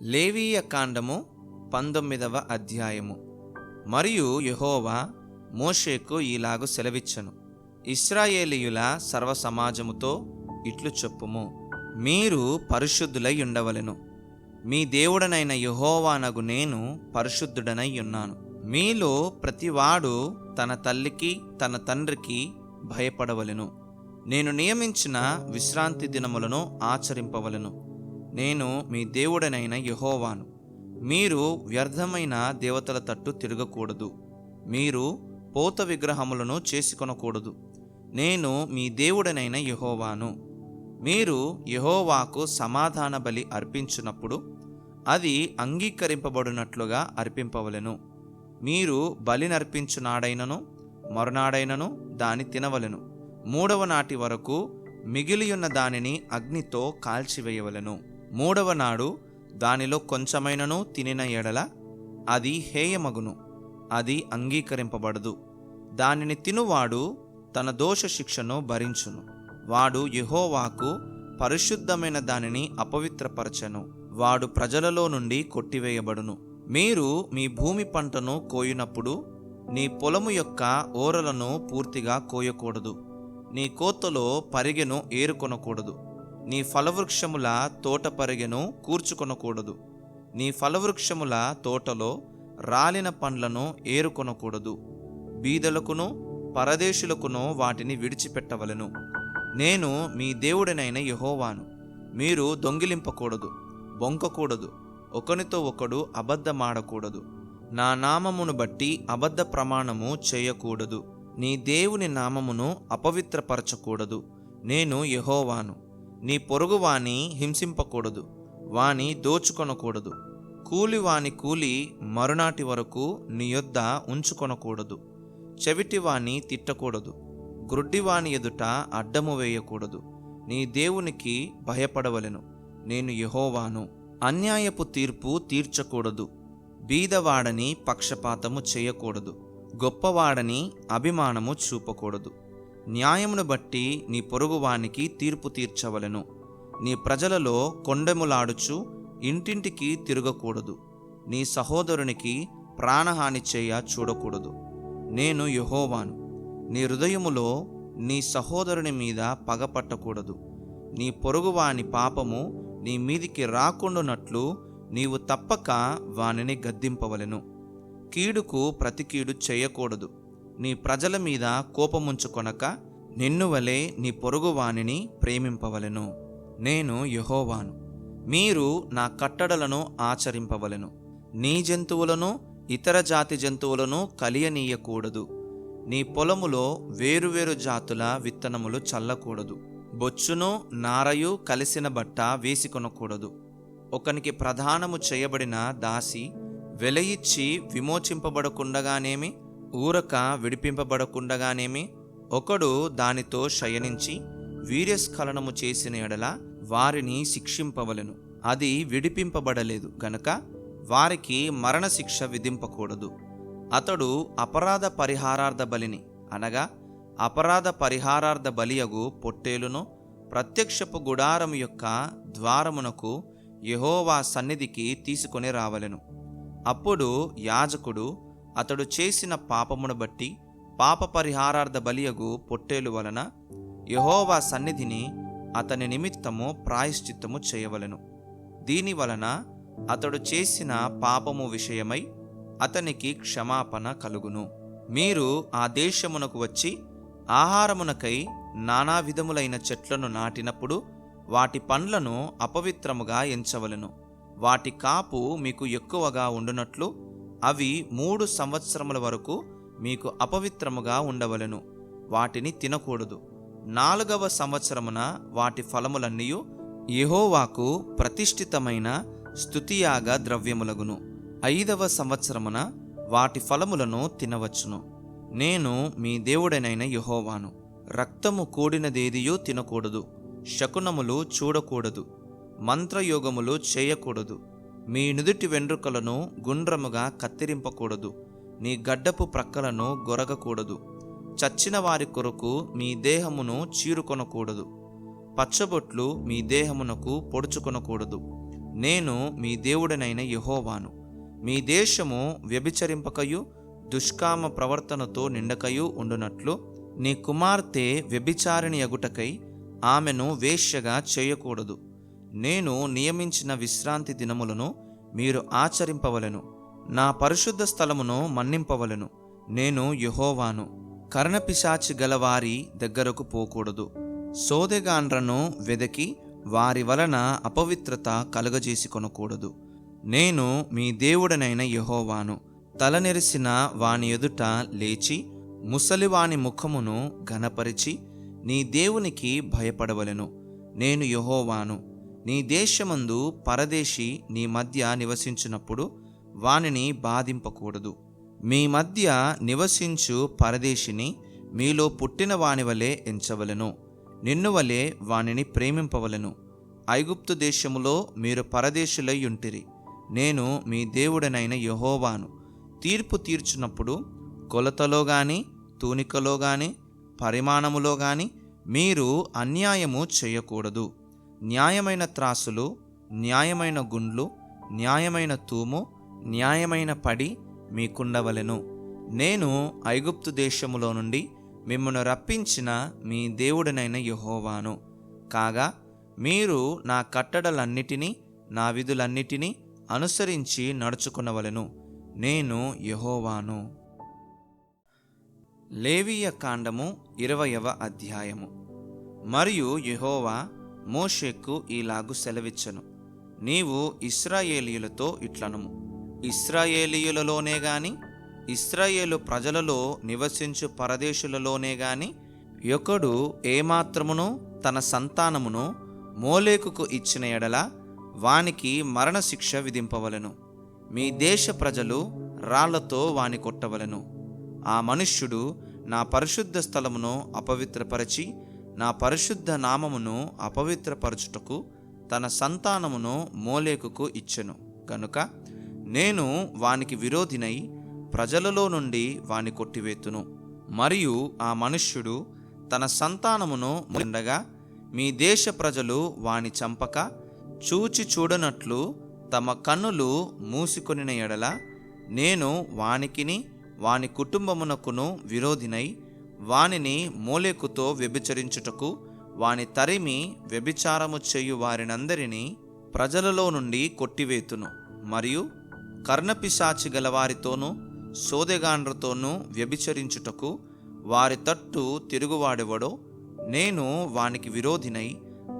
లేవీయ కాండము పంతొమ్మిదవ అధ్యాయము. మరియు యహోవా మోషేకు ఈలాగు సెలవిచ్చను. ఇస్రాయేలీయుల సర్వ సమాజముతో ఇట్లు చెప్పుము. మీరు పరిశుద్ధులై ఉండవలెను. మీ దేవుడనైన యహోవానగు నేను పరిశుద్ధుడనై ఉన్నాను. మీలో ప్రతివాడు తన తల్లికి తన తండ్రికి భయపడవలెను. నేను నియమించిన విశ్రాంతి దినములను ఆచరింపవలను. నేను మీ దేవుడనైన యహోవాను. మీరు వ్యర్థమైన దేవతల తట్టు తిరగకూడదు. మీరు పోత విగ్రహములను చేసుకొనకూడదు. నేను మీ దేవుడనైన యహోవాను. మీరు యహోవాకు సమాధాన బలి అర్పించినప్పుడు అది అంగీకరింపబడినట్లుగా అర్పింపవలెను. మీరు బలినర్పించునాడైనను మరునాడైనను దాని తినవలెను. మూడవ నాటి వరకు మిగిలియున్న దానిని అగ్నితో కాల్చివేయవలెను. మూడవ నాడు దానిలో కొంచెమైనను తినిన ఎడల అది హేయమగును అది అంగీకరింపబడదు. దానిని తినువాడు తన దోష శిక్షను భరించును. వాడు యహోవాకు పరిశుద్ధమైన దానిని అపవిత్రపరచను. వాడు ప్రజలలో నుండి కొట్టివేయబడును. మీరు మీ భూమి పంటను కోయినప్పుడు నీ పొలము యొక్క ఓరలను పూర్తిగా కోయకూడదు. నీ కోతలో పరిగెను ఏరుకొనకూడదు. నీ ఫలవృక్షముల తోట పరిగెను కూర్చుకొనకూడదు. నీ ఫలవృక్షముల తోటలో రాలిన పండ్లను ఏరుకొనకూడదు. బీదలకును పరదేశులకును వాటిని విడిచిపెట్టవలెను. నేను మీ దేవుడనైన యహోవాను. మీరు దొంగిలింపకూడదు బొంకకూడదు ఒకనితో ఒకడు అబద్ధమాడకూడదు. నా నామమును బట్టి అబద్ధ ప్రమాణము చేయకూడదు. నీ దేవుని నామమును అపవిత్రపరచకూడదు. నేను యహోవాను. నీ పొరుగువాని హింసింపకూడదు వాని దోచుకొనకూడదు. కూలి వాని కూలి మరునాటి వరకు నీ యొద్ద ఉంచుకొనకూడదు. చెవిటివాని తిట్టకూడదు. గ్రుడ్డివాని ఎదుట అడ్డము వేయకూడదు. నీ దేవునికి భయపడవలెను. నేను యహోవాను. అన్యాయపు తీర్పు తీర్చకూడదు. బీదవాడని పక్షపాతము చేయకూడదు. గొప్పవాడని అభిమానము చూపకూడదు. న్యాయమును బట్టి నీ పొరుగువానికి తీర్పు తీర్చవలెను. నీ ప్రజలలో కొండెములాడుచు ఇంటింటికి తిరగకూడదు. నీ సహోదరునికి ప్రాణహాని చేయ చూడకూడదు. నేను యహోవాను. నీ హృదయములో నీ సహోదరుని మీద పగపట్టకూడదు నీ పొరుగువాని పాపము నీ మీదికి రాకుండానట్లు నీవు తప్పక వానిని గద్దింపవలెను. కీడుకు ప్రతికీడు చేయకూడదు. నీ ప్రజల మీద కోపముంచుకొనక నిన్ను వలె నీ పొరుగువానిని ప్రేమింపవలను ప్రేమింపవలెను. నేను యహోవాను. మీరు నా కట్టడలను ఆచరింపవలెను. నీ జంతువులను ఇతర జాతి జంతువులను కలియనీయకూడదు. నీ పొలములో వేరువేరు జాతుల విత్తనములు చల్లకూడదు. బొచ్చును నారయు కలిసిన బట్ట వేసుకొనకూడదు. ఒకనికి ప్రధానము చేయబడిన దాసి వెలయిచ్చి విమోచింపబడకుండగానేమి? ఊరక విడిపింపబడకుండగానేమి? ఒకడు దానితో శయనించి వీర్యస్ఖలనము చేసిన ఎడల వారిని శిక్షింపవలెను. అది విడిపింపబడలేదు గనక వారికి మరణశిక్ష విధింపకూడదు. అతడు అపరాధ పరిహారార్థ బలిని అనగా అపరాధ పరిహారార్థ బలియగు పొట్టేలును ప్రత్యక్షపు గుడారము యొక్క ద్వారమునకు యహోవా సన్నిధికి తీసుకొని రావలెను. అప్పుడు యాజకుడు అతడు చేసిన పాపమును బట్టి పాప పరిహారార్థ బలియగు పొట్టేలు వలన యహోవా సన్నిధిని అతని నిమిత్తము ప్రాయశ్చిత్తము చేయవలెను. దీని వలన అతడు చేసిన పాపము విషయమై అతనికి క్షమాపణ కలుగును. మీరు ఆ దేశమునకు వచ్చి ఆహారమునకై నానా విధములైన చెట్లను నాటినప్పుడు వాటి పండ్లను అపవిత్రముగా ఎంచవలెను. వాటి కాపు మీకు ఎక్కువగా ఉండునట్లు అవి మూడు సంవత్సరముల వరకు మీకు అపవిత్రముగా ఉండవలెను. వాటిని తినకూడదు. నాలుగవ సంవత్సరమున వాటి ఫలములన్నీ యహోవాకు ప్రతిష్ఠితమైన స్థుతియాగ ద్రవ్యములగును. ఐదవ సంవత్సరమున వాటి ఫలములను తినవచ్చును. నేను మీ దేవుడనైన యహోవాను. రక్తము కూడినదేదియూ తినకూడదు. శకునములు చూడకూడదు. మంత్రయోగములు చేయకూడదు. మీ నుదుటి వెండ్రుకలను గుండ్రముగా కత్తిరింపకూడదు. నీ గడ్డపు ప్రక్కలను గొరగకూడదు. చచ్చిన వారి కొరకు మీ దేహమును చీరుకొనకూడదు. పచ్చబొట్లు మీ దేహమునకు పొడుచుకొనకూడదు. నేను మీ దేవుడనైన యహోవాను. మీ దేశము వ్యభిచరింపకయు దుష్కామ ప్రవర్తనతో నిండకయు ఉండునట్లు నీ కుమార్తె వ్యభిచారిణి అగుటకై ఆమెను వేశ్యగా చేయకూడదు. నేను నియమించిన విశ్రాంతి దినములను మీరు ఆచరింపవలను. నా పరిశుద్ధ స్థలమును మన్నింపవలెను. నేను యెహోవాను. కర్ణపిశాచి గలవారి దగ్గరకు పోకూడదు. సోదెగాండ్రను వెదకి వారి వలన అపవిత్రత కలుగజేసి కొనకూడదు. నేను మీ దేవుడనైన యహోవాను. తలనెరిసిన వాని ఎదుట లేచి ముసలివాని ముఖమును ఘనపరిచి నీ దేవునికి భయపడవలెను. నేను యహోవాను. నీ దేశమందు పరదేశి నీ మధ్య నివసించినప్పుడు వానిని బాధింపకూడదు. మీ మధ్య నివసించు పరదేశిని మీలో పుట్టిన వాని వలె ఎంచవలెను. నిన్ను వలె వానిని ప్రేమింపవలెను. ఐగుప్తు దేశములో మీరు పరదేశులై ఉంటిరి. నేను మీ దేవుడనైన యెహోవాను. తీర్పు తీర్చున్నప్పుడు కొలతలో గాని తూనికలో గాని పరిమాణములో గాని మీరు అన్యాయము చేయకూడదు. న్యాయమైన త్రాసులు న్యాయమైన గుండ్లు న్యాయమైన తూము న్యాయమైన పడి మీకుండవలెను. నేను ఐగుప్తు దేశములో నుండి మిమ్మను రప్పించిన మీ దేవుడనైన యహోవాను. కాగా మీరు నా కట్టడలన్నిటినీ నా విధులన్నిటినీ అనుసరించి నడుచుకునవలను. నేను యహోవాను. లేవీయ కాండము ఇరవయవ అధ్యాయము. మరియు యహోవా మోషేకు ఈలాగు సెలవిచ్చను. నీవు ఇస్రాయేలీయులతో ఇట్లనుము. ఇస్రాయేలీయులలోనే గాని ఇస్రాయేలు ప్రజలలో నివసించు పరదేశులలోనే గాని ఒకడు ఏమాత్రమును తన సంతానమును మోలేకుకు ఇచ్చిన ఎడల వానికి మరణశిక్ష విధింపవలెను. మీ దేశ ప్రజలు రాళ్ళతో వాని కొట్టవలెను. ఆ మనుష్యుడు నా పరిశుద్ధ స్థలమును అపవిత్రపరచి నా పరిశుద్ధ నామమును అపవిత్రపరచుటకు తన సంతానమును మోలేకుకు ఇచ్చెను. కనుక నేను వానికి విరోధినై ప్రజలలో నుండి వాని కొట్టివేతును. మరియు ఆ మనుష్యుడు తన సంతానమును ఉండగా మీ దేశ ప్రజలు వాని చంపక చూచి చూడనట్లు తమ కన్నులు మూసుకొనిన ఎడల నేను వానికిని వాని కుటుంబమునకును విరోధినై వానిని మోలేకుతో వ్యభిచరించుటకు వాని తరిమి వ్యభిచారము చేయు వారినందరినీ ప్రజలలో నుండి కొట్టివేతును. మరియు కర్ణపిశాచి గలవారితోనూ సోదెగాండ్రతోనూ వ్యభిచరించుటకు వారి తట్టు తిరుగువాడెవడో నేను వానికి విరోధినై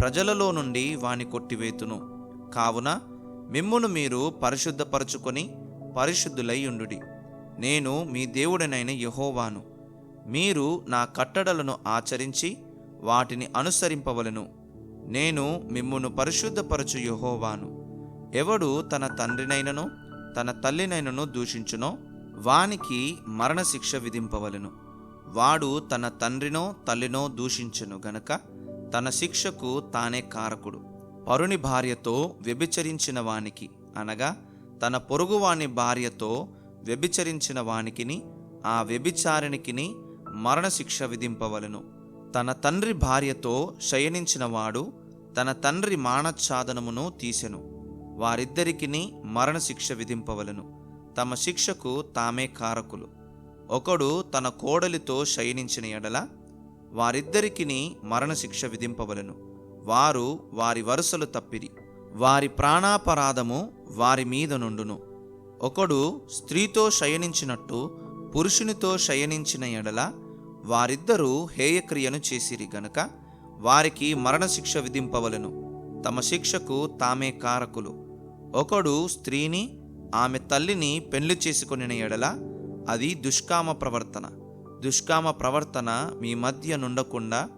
ప్రజలలో నుండి వాని కొట్టివేతును. కావున మిమ్మును మీరు పరిశుద్ధపరచుకొని పరిశుద్ధులై ఉండుడి. నేను మీ దేవుడనైన యహోవాను. మీరు నా కట్టడలను ఆచరించి వాటిని అనుసరింపవలను. నేను మిమ్మును పరిశుద్ధపరచు యహోవాను. ఎవడు తన తండ్రినైనను తన తల్లినైనను దూషించునో వానికి మరణశిక్ష విధింపవలెను. వాడు తన తండ్రినో తల్లినో దూషించెను గనక తన శిక్షకు తానే కారకుడు. పరుని భార్యతో వ్యభిచరించిన వానికి అనగా తన పొరుగువాని భార్యతో వ్యభిచరించిన వానికిని ఆ వ్యభిచారినికిని మరణశిక్ష విధింపవలెను. తన తండ్రి భార్యతో శయనించినవాడు తన తండ్రి మానఛాదనమును తీసెను. వారిద్దరికిని మరణశిక్ష విధింపవలెను. తమ శిక్షకు తామే కారకులు. ఒకడు తన కోడలితో శయనించిన ఎడల వారిద్దరికిని మరణశిక్ష విధింపవలెను. వారు వారి వరుసలు తప్పిరి. వారి ప్రాణాపరాధము వారి మీద నుండును. ఒకడు స్త్రీతో శయనించినట్టు పురుషునితో శయనించిన ఎడల వారిద్దరూ హేయక్రియను చేసిరి గనుక వారికి మరణశిక్ష విధింపవలెను. తమ శిక్షకు తామే కారకులు. ఒకడు స్త్రీని ఆమె తల్లిని పెళ్ళి చేసుకొనిన ఎడల అది దుష్కామ ప్రవర్తన. దుష్కామ ప్రవర్తన మీ మధ్య నుండకుండా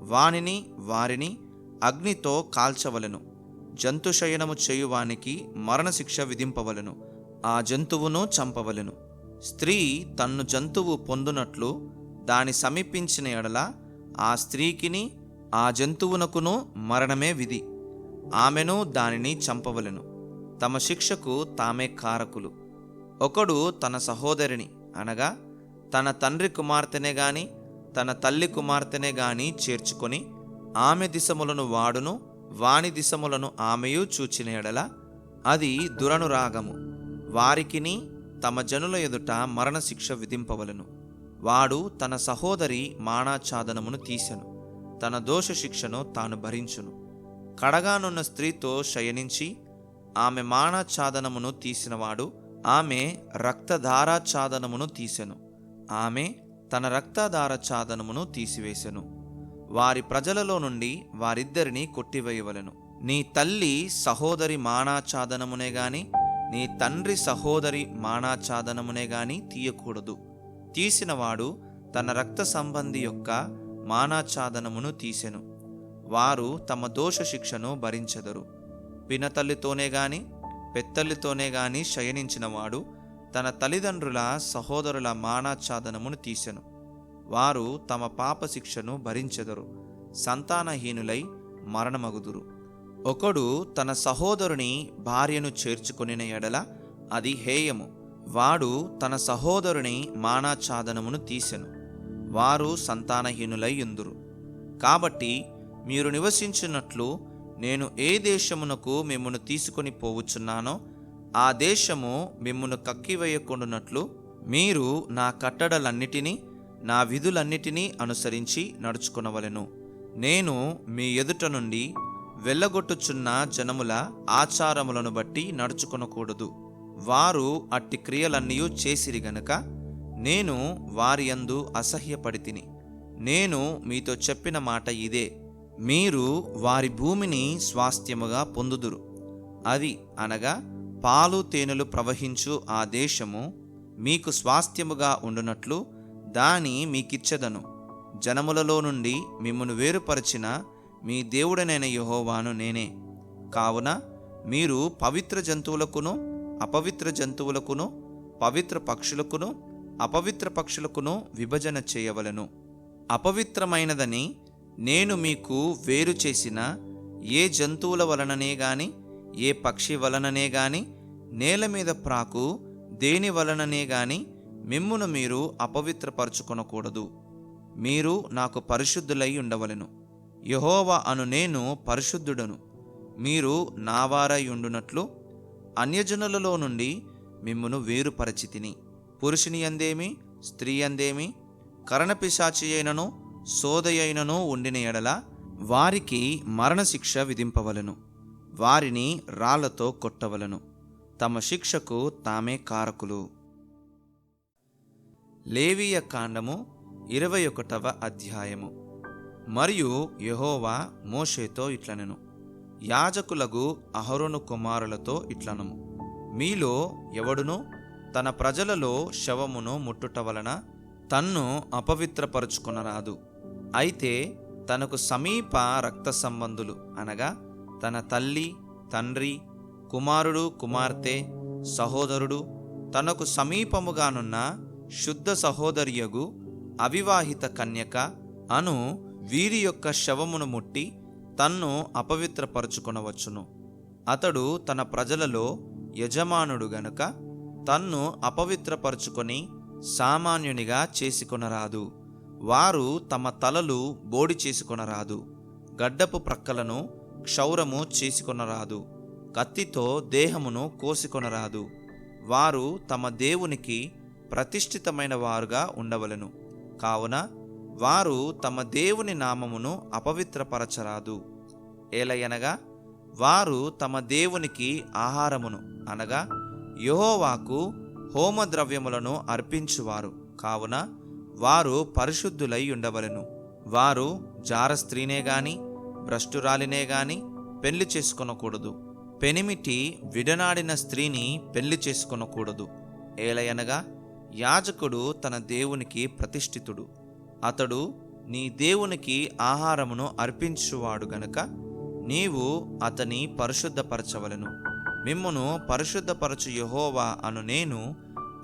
వానిని వారిని అగ్నితో కాల్చవలెను. జంతుశయనము చేయువానికి మరణశిక్ష విధింపవలెను. ఆ జంతువును చంపవలెను. స్త్రీ తన్ను జంతువు పొందునట్లు దాని సమీపించిన ఎడల ఆ స్త్రీకిని ఆ జంతువునకును మరణమే విధి. ఆమెను దానిని చంపవలెను. తమ శిక్షకు తామే కారకులు. ఒకడు తన సహోదరిని అనగా తన తండ్రి కుమార్తెనే గాని తన తల్లి కుమార్తెనే గాని చేర్చుకొని ఆమె దిశములను వాడును వాని దిశములను ఆమెయు చూచిన ఎడల అది దురనురాగము. వారికిని తమ జనుల ఎదుట మరణశిక్ష విధింపవలను. వాడు తన సహోదరి మానాఛాదనమును తీసెను. తన దోష శిక్షను తాను భరించును. కడగానున్న స్త్రీతో శయనించి ఆమె మానాఛాదనమును తీసినవాడు ఆమె రక్తధారాఛాదనమును తీసెను. ఆమె తన రక్తధారఛాదనమును తీసివేసెను. వారి ప్రజలలో నుండి వారిద్దరిని కొట్టివేయవలెను. నీ తల్లి సహోదరి మానాఛాదనమునే గాని నీ తండ్రి సహోదరి మానాఛాదనమునే గాని తీయకూడదు. తీసినవాడు తన రక్త సంబంధి యొక్క మానాఛాదనమును తీసెను. వారు తమ దోష శిక్షను భరించెదరు. పినతల్లితోనే గాని పెత్తల్లితోనే గాని శయనించినవాడు తన తల్లిదండ్రుల సహోదరుల మానాఛాదనమును తీసెను. వారు తమ పాప శిక్షను భరించెదరు. సంతానహీనులై మరణమగుదురు. ఒకడు తన సహోదరుని భార్యను చేర్చుకొనిన ఎడల అది హేయము. వాడు తన సహోదరుని మానాఛాదనమును తీసెను. వారు సంతానహీనులై ఎందురు. కాబట్టి మీరు నివసించినట్లు నేను ఏ దేశమునకు మిమ్మను తీసుకొని పోవచ్చున్నానో ఆ దేశము మిమ్మను కక్కివేయకుండునట్లు మీరు నా కట్టడలన్నిటినీ నా విధులన్నిటినీ అనుసరించి నడుచుకొనవలెను. నేను మీ ఎదుట నుండి వెళ్ళగొట్టుచున్న జనముల ఆచారములను బట్టి నడుచుకొనకూడదు. వారు అట్టి క్రియలన్నీ చేసిరి గనుక నేను వారి యందు అసహ్యపడితిని. నేను మీతో చెప్పిన మాట ఇదే. మీరు వారి భూమిని స్వాస్థ్యముగా పొందుదురు. అది అనగా పాలు తేనెలు ప్రవహించు ఆ దేశము మీకు స్వాస్థ్యముగా ఉండునట్లు దాని మీకిచ్చెదను. జనములలో నుండి మిమ్మను వేరుపరచిన మీ దేవుడనైన యహోవాను నేనే. కావున మీరు పవిత్ర జంతువులకును అపవిత్ర జంతువులకును పవిత్ర పక్షులకును అపవిత్ర పక్షులకును విభజన చేయవలెను. అపవిత్రమైనదని నేను మీకు వేరు చేసిన ఏ జంతువుల వలననే గాని ఏ పక్షి వలననే గాని నేల మీద ప్రాకు దేని వలననే గాని మిమ్మును మీరు అపవిత్రపరచుకొనకూడదు. మీరు నాకు పరిశుద్ధులై ఉండవలను. యహోవా అను నేను పరిశుద్ధుడను. మీరు నావారై ఉండునట్లు అన్యజనులలో నుండి మిమ్మును వేరుపరచితిని. పురుషుని అందేమి స్త్రీ అందేమి కరణపిశాచి అయినను సోదయైనను ఉండిన ఎడల వారికి మరణశిక్ష విధింపవలను. వారిని రాళ్ళతో కొట్టవలను. తమ శిక్షకు తామే కారకులు. లేవీయ కాండము ఇరవై ఒకటవ అధ్యాయము. మరియు యహోవా మోషేతో ఇట్లనెను. యాజకులగు అహరోను కుమారులతో ఇట్లనము. మీలో ఎవడును తన ప్రజలలో శవమును ముట్టుట వలన తన్ను అపవిత్రపరుచుకునరాదు. అయితే తనకు సమీప రక్త సంబంధులు అనగా తన తల్లి తండ్రి కుమారుడు కుమార్తె సహోదరుడు తనకు సమీపముగానున్న శుద్ధ సహోదరియగు అవివాహిత కన్యక అను వీరి యొక్క శవమును ముట్టి తన్ను అపవిత్రపరుచుకొనవచ్చును. అతడు తన ప్రజలలో యజమానుడు గనుక తన్ను అపవిత్రపరుచుకొని సామాన్యునిగా చేసుకొనరాదు. వారు తమ తలలు బోడి చేసుకొనరాదు. గడ్డపు ప్రక్కలను క్షౌరము చేసుకొనరాదు. కత్తితో దేహమును కోసికొనరాదు. వారు తమ దేవునికి ప్రతిష్ఠితమైన వారుగా ఉండవలెను. కావున వారు తమ దేవుని నామమును అపవిత్రపరచరాదు. ఏలయనగా వారు తమ దేవునికి ఆహారమును అనగా యహోవాకు హోమద్రవ్యములను అర్పించువారు. కావున వారు పరిశుద్ధులై ఉండవలను. వారు జార స్త్రీనే గాని భ్రష్టురాలినే గాని పెళ్ళి చేసుకొనకూడదు. పెనిమిటి విడనాడిన స్త్రీని పెళ్ళి చేసుకొనకూడదు. ఏలయనగా యాజకుడు తన దేవునికి ప్రతిష్ఠితుడు. అతడు నీ దేవునికి ఆహారమును అర్పించువాడు గనక నీవు అతని పరిశుద్ధపరచవలెను. మిమ్మును పరిశుద్ధపరచు యహోవా అను నేను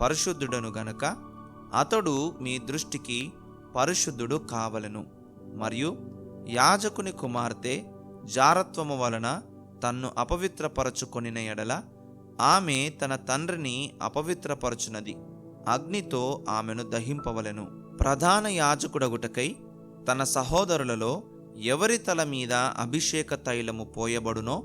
పరిశుద్ధుడను గనుక అతడు మీ దృష్టికి పరిశుద్ధుడు కావలెను. మరియు యాజకుని కుమార్తె జారత్వము వలన తన్ను అపవిత్రపరచుకొనిన ఎడల ఆమె తన తండ్రిని అపవిత్రపరచునది. అగ్నితో ఆమెను దహింపవలెను. ప్రధాన యాజకుడగుటకై తన సహోదరులలో ఎవరి తల మీద అభిషేక తైలము పోయబడునో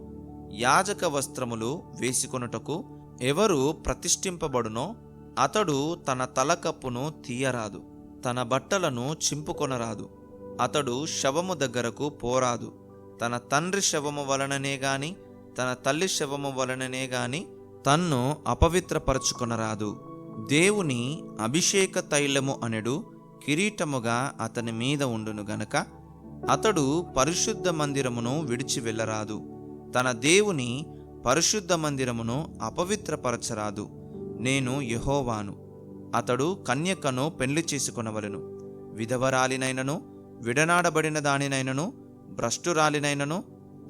యాజక వస్త్రములు వేసుకొనుటకు ఎవరు ప్రతిష్ఠింపబడునో అతడు తన తలకప్పును తీయరాదు తన బట్టలను చింపుకొనరాదు. అతడు శవము దగ్గరకు పోరాదు తన తండ్రి శవము వలననే గాని తన తల్లి శవము వలననే గాని తన్ను అపవిత్రపరచుకొనరాదు. దేవుని అభిషేక తైలము అనెడు కిరీటముగా అతని మీద ఉండును గనక అతడు పరిశుద్ధ మందిరమును విడిచి వెళ్ళరాదు. తన దేవుని పరిశుద్ధ మందిరమును అపవిత్రపరచరాదు. నేను యహోవాను. అతడు కన్యకను పెళ్ళి చేసుకొనవలెను. విధవరాలినైనను విడనాడబడిన దానినైనను భ్రష్టురాలినైనను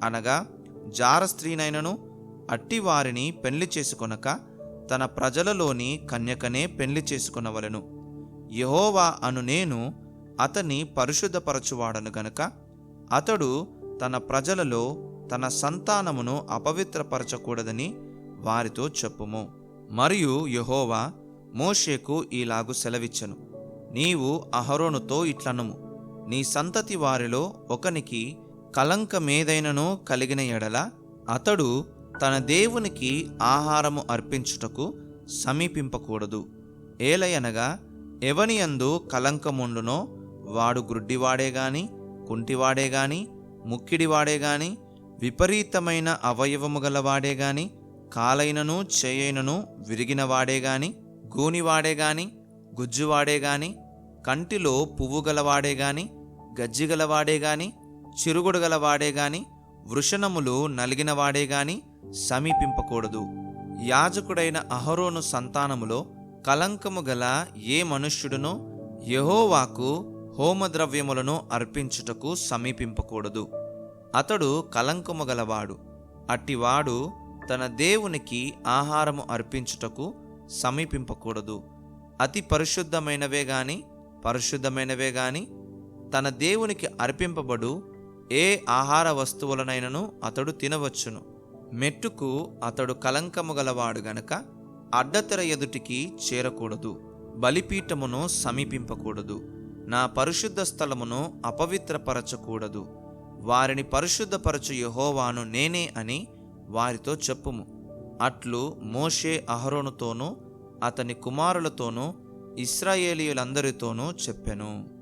అనగా జార స్త్రీనైనను అట్టివారిని పెళ్ళి చేసుకొనక తన ప్రజలలోని కన్యకనే పెళ్ళి చేసుకొనవలెను. యహోవా అను నేను అతని పరిశుద్ధపరచువాడను గనుక అతడు తన ప్రజలలో తన సంతానమును అపవిత్రపరచకూడదని వారితో చెప్పుము. మరియు యహోవా మోషేకు ఈలాగు సెలవిచ్చను. నీవు అహరోనుతో ఇట్లనుము. నీ సంతతి వారిలో ఒకనికి కలంకమేదైనను కలిగిన ఎడల అతడు తన దేవునికి ఆహారము అర్పించుటకు సమీపింపకూడదు. ఏలయనగా ఎవనియందు కలంకముండునో వాడు గ్రుడ్డివాడే గాని కుంటివాడే గాని ముక్కిడివాడే గాని విపరీతమైన అవయవము గలవాడే గాని కాలైనను చేయైనను విరిగినవాడే గాని గూనివాడే గాని గుజ్జువాడే గాని కంటిలో పువ్వు గలవాడే గాని గజ్జిగలవాడే గాని చిరుగుడు గలవాడే గాని వృషణములు నలిగినవాడే గాని సమీపింపకూడదు. యాజకుడైన అహరోను సంతానములో కలంకము గల ఏ మనుష్యుడునో యహోవాకు హోమద్రవ్యములను అర్పించుటకు సమీపింపకూడదు. అతడు కలంకము గలవాడు. అట్టివాడు తన దేవునికి ఆహారము అర్పించుటకు సమీపింపకూడదు. అతి పరిశుద్ధమైనవే గాని పరిశుద్ధమైనవే గాని తన దేవునికి అర్పింపబడు ఏ ఆహార వస్తువులనైనను అతడు తినవచ్చును. మెట్టుకు అతడు కలంకము గలవాడు గనక అడ్డతెర ఎదుటికి చేరకూడదు. బలిపీఠమును సమీపింపకూడదు. నా పరిశుద్ధ స్థలమును అపవిత్రపరచకూడదు. వారిని పరిశుద్ధపరచు యహోవాను నేనే అని వారితో చెప్పుము. అట్లు మోషే అహరోనుతోనూ అతని కుమారులతోనూ ఇస్రాయేలీయులందరితోనూ చెప్పెను.